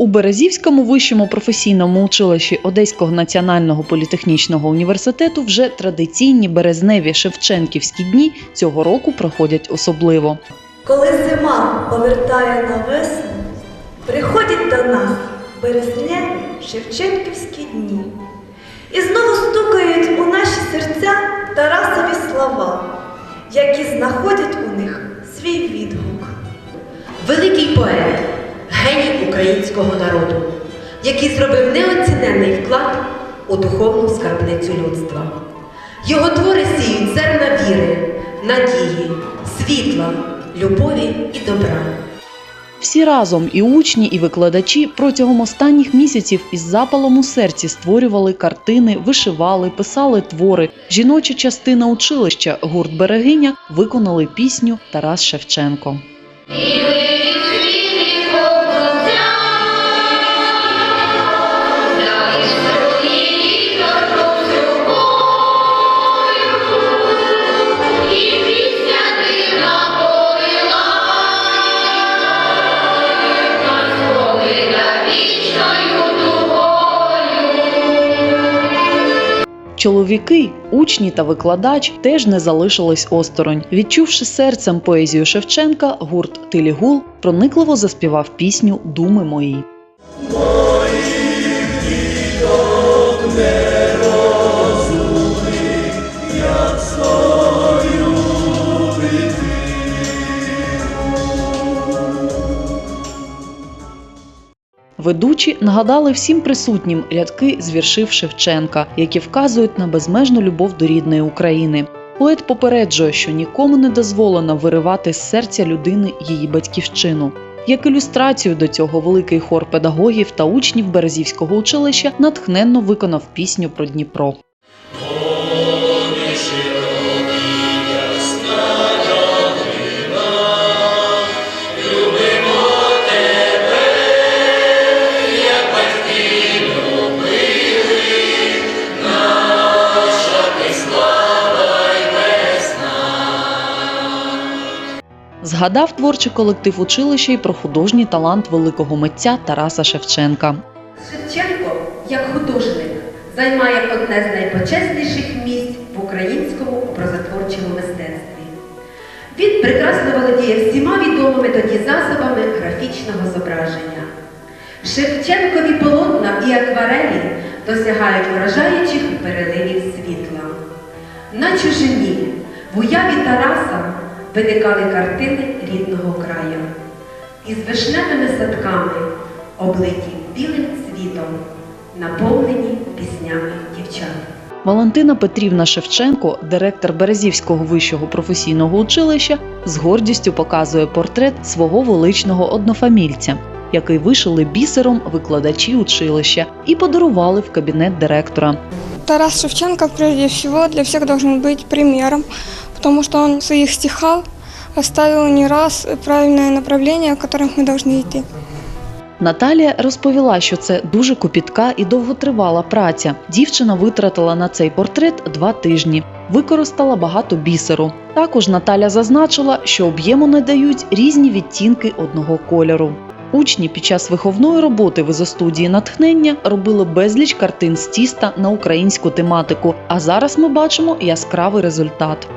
У Березівському вищому професійному училищі Одеського національного політехнічного університету вже традиційні березневі Шевченківські дні цього року проходять особливо. Коли зима повертає на весну, приходять до нас березневі Шевченківські дні. І знову стукають у наші серця Тарасові слова, які знаходять у них свій відгук. Великий поет, геній українського народу, який зробив неоціненний вклад у духовну скарбницю людства. Його твори сіють зерна віри, надії, світла, любові і добра. Всі разом і учні, і викладачі протягом останніх місяців із запалом у серці створювали картини, вишивали, писали твори. Жіноча частина училища гурт Берегиня виконали пісню Тарас Шевченко. Чоловіки, учні та викладач теж не залишились осторонь. Відчувши серцем поезію Шевченка, гурт Тилігул проникливо заспівав пісню Думи мої. Ведучі нагадали всім присутнім рядки з віршів Шевченка, які вказують на безмежну любов до рідної України. Поет попереджує, що нікому не дозволено виривати з серця людини її батьківщину. Як ілюстрацію до цього великий хор педагогів та учнів Березівського училища натхненно виконав пісню про Дніпро. Згадав творчий колектив училища й про художній талант великого митця Тараса Шевченка. Шевченко, як художник, займає одне з найпочесніших місць в українському образотворчому мистецтві. Він прекрасно володіє всіма відомими тоді засобами графічного зображення. Шевченкові полотна і акварелі досягають вражаючих переливів світла. На чужині в уяві Тараса виникали картини рідного краю із вишневими садками, облиті білим цвітом, наповнені піснями дівчат. Валентина Петрівна Шевченко, директор Березівського вищого професійного училища, з гордістю показує портрет свого величного однофамільця, який вишили бісером викладачі училища і подарували в кабінет директора. Тарас Шевченко прежде всего для всех должен быть примером, потому что он в своих стихах оставил не раз правильное направление, в котором мы должны идти. Наталія розповіла, що це дуже копітка і довготривала праця. Дівчина витратила на цей портрет два тижні, використала багато бісеру. Також Наталя зазначила, що об'єму надають різні відтінки одного кольору. Учні під час виховної роботи в ізостудії натхнення робили безліч картин з тіста на українську тематику. А зараз ми бачимо яскравий результат.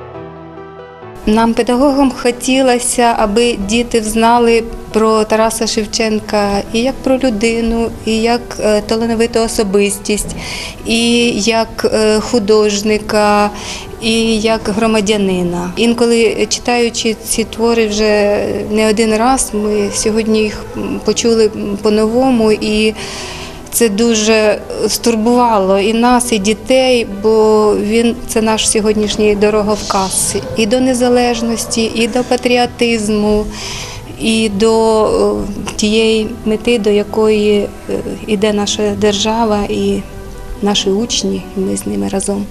Нам, педагогам, хотілося, аби діти знали про Тараса Шевченка і як про людину, і як е, талановиту особистість, і як е, художника, і як громадянина. Інколи читаючи ці твори вже не один раз, ми сьогодні їх почули по-новому і. Це дуже стурбувало і нас, і дітей, бо він це наш сьогоднішній дороговказ і до незалежності, і до патріотизму, і до е, тієї мети, до якої іде йде наша держава і наші учні, і ми з ними разом.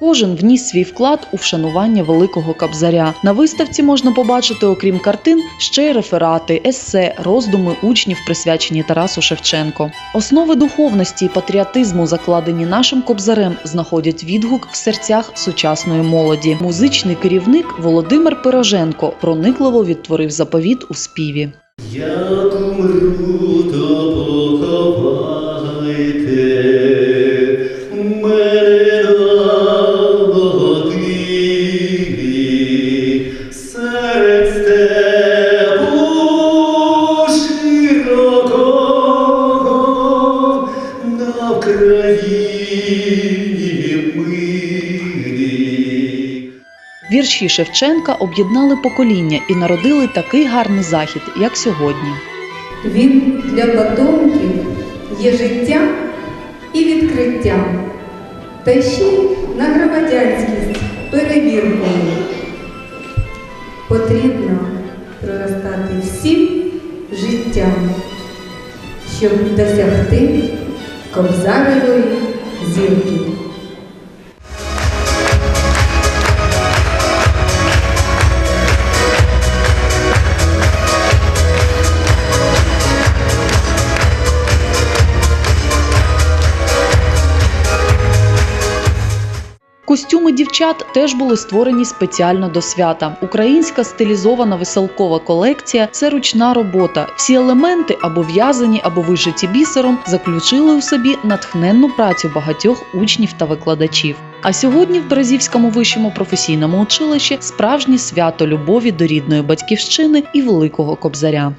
Кожен вніс свій вклад у вшанування великого кабзаря. На виставці можна побачити, окрім картин, ще й реферати, есе, роздуми учнів, присвячені Тарасу Шевченко. Основи духовності і патріотизму, закладені нашим кобзарем, знаходять відгук в серцях сучасної молоді. Музичний керівник Володимир Пироженко проникливо відтворив заповіт у співі. Як Вірші Шевченка об'єднали покоління і народили такий гарний захід, як сьогодні. Він для потомків є життям і відкриттям, та ще й на громадянськість перевіркою. Потрібно проростати всім життям, щоб досягти кобзаревої зірки. Костюми дівчат теж були створені спеціально до свята. Українська стилізована веселкова колекція це ручна робота. Всі елементи або в'язані, або вишиті бісером, заключили у собі натхненну працю багатьох учнів та викладачів. А сьогодні в Березівському вищому професійному училищі справжнє свято любові до рідної батьківщини і великого кобзаря.